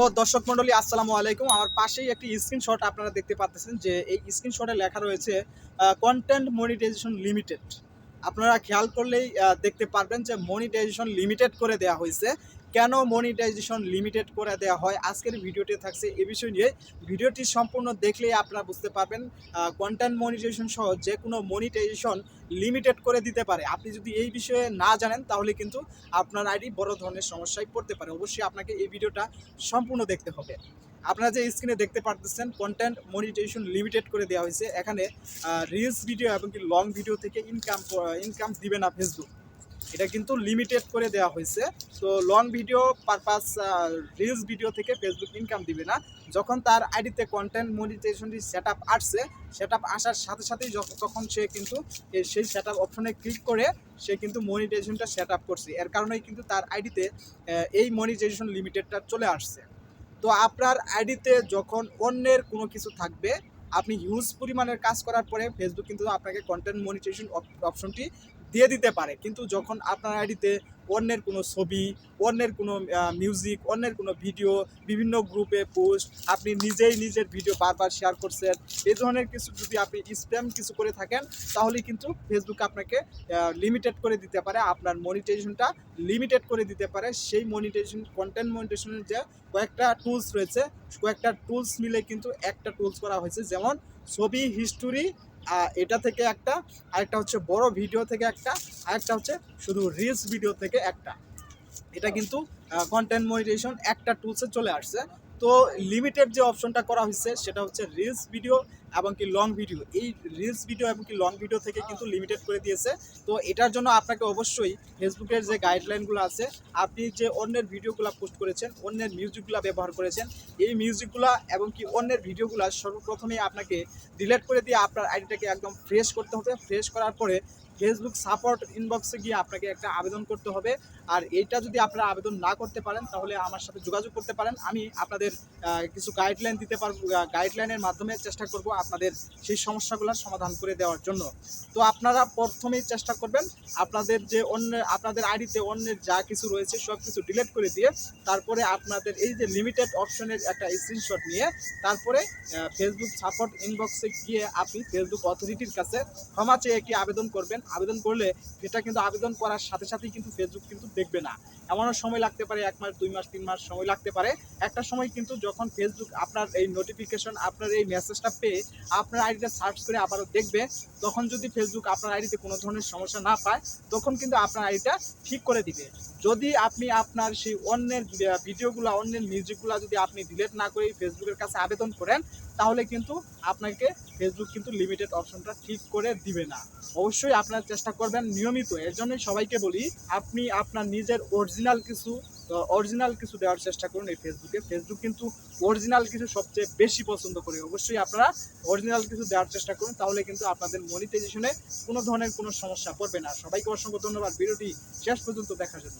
তো দর্শক মন্ডলী, আসসালামু আলাইকুম। আমার পাশেই একটি স্ক্রিনশট আপনারা দেখতে পাচ্ছেন যে এই স্ক্রিনশটে লেখা রয়েছে কন্টেন্ট মনিটাইজেশন লিমিটেড আপনারা খেয়াল করলেই দেখতে পারবেন যে মনিটাইজেশন লিমিটেড করে দেয়া হয়েছে। কেন মনিটাইজেশন লিমিটেড করে দেওয়া হয়? আজকের ভিডিওটি থাকছে এ বিষয় নিয়ে। ভিডিওটি সম্পূর্ণ দেখলেই আপনারা বুঝতে পারবেন কন্টেন্ট মনিটাইজেশন সহ যে কোনো মনিটাইজেশন লিমিটেড করে দিতে পারে। আপনি যদি এই বিষয়ে না জানেন, তাহলে কিন্তু আপনার আইডি বড় ধরনের সমস্যায় পড়তে পারে। অবশ্যই আপনাকে এই ভিডিওটা সম্পূর্ণ দেখতে হবে। আপনারা যে স্ক্রিনে দেখতে পারতেছেন কন্টেন্ট মনিটাইজেশন লিমিটেড করে দেওয়া হয়েছে। এখানে রিলস ভিডিও এবং কি লং ভিডিও থেকে ইনকাম ইনকাম দিবে না ফেসবুক এটা কিন্তু লিমিটেড করে দেওয়া হয়েছে। তো long video purpose reels video থেকে ফেসবুক ইনকাম দিবে না। যখন তার আইডিতে কন্টেন্ট মনিটাইজেশনটি সেট আপ আসছে সেট আপ আসার সাথে সাথেই তখন সে কিন্তু সেই সেট আপ অপশনে ক্লিক করে সে কিন্তু মনিটাইজেশনটা সেট আপ করছে। এর কারণেই কিন্তু তার আইডিতে এই মনিটাইজেশন লিমিটেডটা চলে আসছে। তো আপনার আইডিতে যখন অন্যের কোনো কিছু থাকবে, আপনি হিউজ পরিমাণের কাজ করার পরে ফেসবুক কিন্তু আপনাকে কন্টেন্ট মনিটাইজেশন অপশনটি দিয়ে দিতে পারে। কিন্তু যখন আপনার আইডিতে অন্যের কোনো ছবি, অন্যের কোনো মিউজিক অন্যের কোনো ভিডিও বিভিন্ন গ্রুপে পোস্ট আপনি নিজেই নিজের ভিডিও বারবার শেয়ার করছেন, এই ধরনের কিছু যদি আপনি স্প্যাম কিছু করে থাকেন তাহলে কিন্তু ফেসবুক আপনাকে লিমিটেড করে দিতে পারে, আপনার মনিটাইজেশনটা লিমিটেড করে দিতে পারে। সেই মনিটাইজেশন কন্টেন্ট মনিটাইজেশনের যে কয়েকটা টুলস রয়েছে, কয়েকটা টুলস মিলে কিন্তু একটা টুলস করা হয়েছে। যেমন ছবি হিস্টোরি এটা থেকে একটা, আরেকটা হচ্ছে বড় ভিডিও থেকে একটা, আরেকটা হচ্ছে শুধু রিলস ভিডিও থেকে একটা। এটা কিন্তু কন্টেন্ট মনিটাইজেশন একটা টুলসে চলে আসছে। তো লিমিটেড যে অপশনটা করা হয়েছে, সেটা হচ্ছে রিলস ভিডিও এবং কি লং ভিডিও এই রিলস ভিডিও এবং কি লং ভিডিও থেকে কিন্তু লিমিটেড করে দিয়েছে। তো এটার জন্য আপনাকে অবশ্যই ফেসবুকের যে গাইডলাইনগুলো আছে, আপনি যে অন্যের ভিডিওগুলো পোস্ট করেছেন, অন্যের মিউজিকগুলো ব্যবহার করেছেন, এই মিউজিকগুলো এবং কি অন্যের ভিডিওগুলো সর্বপ্রথমেই আপনাকে ডিলেট করে দিয়ে আপনার আইডিটাকে একদম ফ্রেশ করতে হবে। ফ্রেশ করার পরে ফেসবুক সাপোর্ট ইনবক্সে গিয়ে আপনাকে একটা আবেদন করতে হবে। আর এইটা যদি আপনারা আবেদন না করতে পারেন, তাহলে আমার সাথে যোগাযোগ করতে পারেন। আমি আপনাদের কিছু গাইডলাইন দিতে পারব গাইডলাইনের মাধ্যমে চেষ্টা করব আপনাদের সেই সমস্যাগুলোর সমাধান করে দেওয়ার জন্য। তো আপনারা প্রথমেই চেষ্টা করবেন আপনাদের যে অন্য, আপনাদের আইডিতে অন্যের যা কিছু রয়েছে, সব কিছু ডিলিট করে দিয়ে তারপরে আপনাদের এই যে লিমিটেড অপশনের একটা স্ক্রিনশট নিয়ে তারপরে ফেসবুক সাপোর্ট ইনবক্সে গিয়ে আপনি ফেসবুক অথরিটির কাছে ক্ষমা চেয়ে একটি আবেদন করবেন। আবেদন করলে এটা কিন্তু আবেদন করার সাথে সাথেই কিন্তু ফেসবুক কিন্তু দেখবে না। এমনও সময় লাগতে পারে, এক মাস, দুই মাস, তিন মাস সময় লাগতে পারে। একটা সময় কিন্তু যখন ফেসবুক আপনার এই নোটিফিকেশন আপনার এই মেসেজটা পেয়ে আপনার আইডিটা সার্চ করে আবারও দেখবে, তখন যদি ফেসবুক আপনার আইডিতে কোনো ধরনের সমস্যা না পায়, তখন কিন্তু আপনার আইডিটা ঠিক করে দিবে। যদি আপনি আপনার সেই অন্যের ভিডিওগুলো অন্যের মিউজিকগুলো যদি আপনি ডিলিট না করে ফেসবুকের কাছে আবেদন করেন তাহলে কিন্তু আপনাকে ফেসবুক কিন্তু লিমিটেড অপশনটা ঠিক করে দিবে না। অবশ্যই আপনার চেষ্টা করবেন নিয়মিত। এর জন্যই সবাইকে বলি, আপনি আপনার নিজের অরিজিনাল কিছু অরিজিনাল কিছু দেওয়ার চেষ্টা করুন এই ফেসবুকে ফেসবুক কিন্তু অরিজিনাল কিছু সবচেয়ে বেশি পছন্দ করে। অবশ্যই আপনারা অরিজিনাল কিছু দেওয়ার চেষ্টা করুন, তাহলে কিন্তু আপনাদের মনিটাইজেশনে কোনো ধরনের কোনো সমস্যা পড়বে না। সবাইকে অসংখ্য ধন্যবাদ। ভিডিওটি শেষ পর্যন্ত দেখার জন্য।